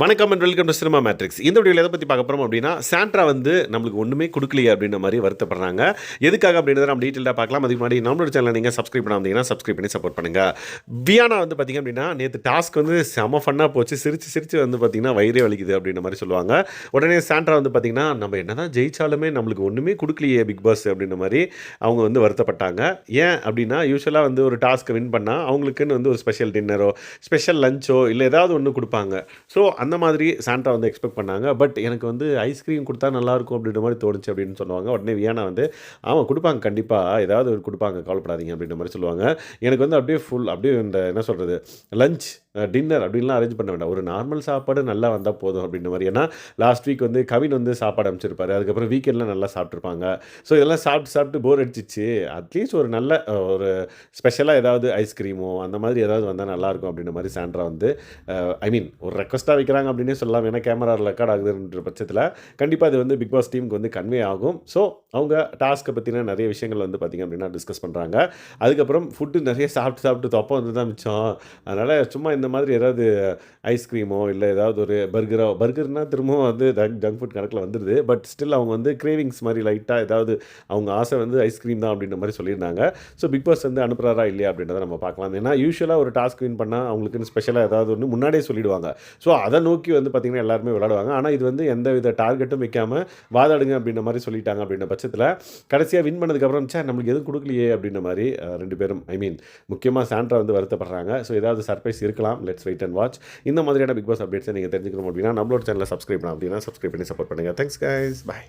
வணக்கம் and welcome to cinema matrix இந்த வீடியோவில் எதை பற்றி பார்க்க போகிறோம் அப்படின்னா சாண்ட்ரா வந்து நம்மளுக்கு ஒன்றுமே கொடுக்கலையே அப்படின்ற மாதிரி வருத்தப்படுறாங்க. எதுக்காக அப்படின்றத நம்ம டீட்டெயிலாக பார்க்கலாம். அதுக்கு முன்னாடி நம்மளோட சேனல் நீங்கள் சப்ஸ்கிரைப் பண்ணாமீங்கன்னா சப்ஸ்கிரைப் பண்ணி சப்போர்ட் பண்ணுங்கள் வியானா வந்து பார்த்திங்க அப்படின்னா நேற்று டாஸ்க் வந்து செம ஃபன்னாக போச்சு. சிரித்து சிரித்து வந்து பார்த்திங்கன்னா வயிறே வலிக்குது அப்படின்ற மாதிரி சொல்லுவாங்க. உடனே சாண்ட்ரா வந்து பார்த்திங்கன்னா நம்ம என்ன தான் ஜெயித்தாலுமே நம்மளுக்கு ஒன்றுமே கொடுக்கலையே பிக் பாஸ் அப்படின்ற மாதிரி அவங்க வந்து வருத்தப்பட்டாங்க. ஏன் அப்படின்னா யூஸ்வலாக வந்து ஒரு டாஸ்க்கை வின் பண்ணால் அவங்களுக்குன்னு வந்து ஒரு ஸ்பெஷல் டின்னரோ ஸ்பெஷல் லஞ்சோ இல்லை ஏதாவது ஒன்று கொடுப்பாங்க. ஸோ அந்த மாதிரி சாண்டா வந்து எக்ஸ்பெக்ட் பண்ணாங்க. பட் எனக்கு வந்து ஐஸ்கிரீம் கொடுத்தா நல்லாயிருக்கும் அப்படின்ற மாதிரி தோணுச்சு அப்படின்னு சொல்லுவாங்க. உடனே வியானா வந்து ஆமாம் கொடுப்பாங்க கண்டிப்பாக ஏதாவது கொடுப்பாங்க கவலைப்படாதீங்க அப்படின்ற மாதிரி சொல்லுவாங்க. எனக்கு வந்து அப்படியே ஃபுல் அப்படியே இந்த என்ன சொல்கிறது லஞ்ச் டின்னர் அப்படின்லாம் அரேஞ்ச் பண்ண வேண்டாம். ஒரு நார்மல் சாப்பாடு நல்லா வந்தால் போதும் அப்படின்ற மாதிரி. ஏன்னா லாஸ்ட் வீக் வந்து கவின் வந்து சாப்பாடு அமைச்சிருப்பாரு அதுக்கப்புறம் வீக்கெண்டில் நல்லா சாப்பிட்ருப்பாங்க ஸோ இதெல்லாம் சாப்பிட்டு சாப்பிட்டு போர் அடிச்சிச்சு. அட்லீஸ்ட் ஒரு நல்ல ஒரு ஸ்பெஷலாக ஏதாவது ஐஸ்கிரீமோ அந்த மாதிரி ஏதாவது வந்தால் நல்லாயிருக்கும் அப்படின்ற மாதிரி சாண்ட்ரா வந்து ஐ மீன் ஒரு ரெக்வஸ்ட்டாக வைக்கிறாங்க அப்படின்னே சொல்லலாம். ஏன்னா கேமரா ரெக்கார்ட் ஆகுதுன்ற பட்சத்தில் கண்டிப்பாக அது வந்து பிக் பாஸ் டீமுக்கு வந்து கன்வே ஆகும். ஸோ அவங்க டாஸ்க்கை பற்றின நிறைய விஷயங்கள் வந்து பார்த்திங்க அப்படின்னா டிஸ்கஸ் பண்ணுறாங்க அதுக்கப்புறம் ஃபுட்டு நிறைய சாப்பிட்டு சாப்பிட்டு தொப்பம் வந்து தான் மிச்சம். அதனால் சும்மா இந்த மாதிரி ஏதாவது ஐஸ்கிரீமோ இல்லை ஏதாவது ஒரு பர்கரோ பர்கர்னா திரும்பவும் வந்து ஜங்க் ஃபுட் கணக்கில் வந்துடுது பட் ஸ்டில் அவங்க வந்து கிரேவிங்ஸ் மாதிரி லைட்டாக ஏதாவது அவங்க ஆசை வந்து ஐஸ்கிரீம் தான் அப்படின்ற மாதிரி சொல்லியிருந்தாங்க. ஸோ பிக் பாஸ் வந்து அனுப்புகிறாரா இல்லையா அப்படின்றத நம்ம பார்க்கலாம். ஏன்னா யூஸ்வலாக ஒரு டாஸ்க் வின் பண்ணால் அவங்களுக்குன்னு ஸ்பெஷலாக ஏதாவது ஒன்று முன்னாடியே சொல்லிடுவாங்க. ஸோ அதை நோக்கி வந்து பார்த்திங்கன்னா எல்லாருமே விளாடுவாங்க ஆனால் இது வந்து எந்த வித டார்கெட்டும் வைக்காமல் வாதாடுங்க அப்படின்ற மாதிரி சொல்லிட்டாங்க அப்படின்ற பட்சத்தில் கடைசியாக வின் பண்ணதுக்கப்புறம் சார் நம்மளுக்கு எதுவும் கொடுக்கலையே அப்படின்ற மாதிரி ரெண்டு பேரும் ஐ மீன் முக்கியமாக சாண்ட்ரா வந்து வருத்தப்படுறாங்க. ஸோ ஏதாவது சர்ப்ரைஸ் இருக்கலாம். பார்க்கலாம் லெட்ஸ் வெயிட் அண்ட் வாட்ச் இந்த மாதிரியான பிக் பாஸ் அப்டேட்ஸை நீங்கள் தெரிஞ்சுக்கணும் அப்படின்னா நம்மளோட சேனலை சப்ஸ்கிரைப் பண்ணலாம் அப்படின்னா சப்ஸ்கிரைப் பண்ணி சப்போர்ட் பண்ணுங்கள் தேங்க்ஸ் கைஸ் பாய்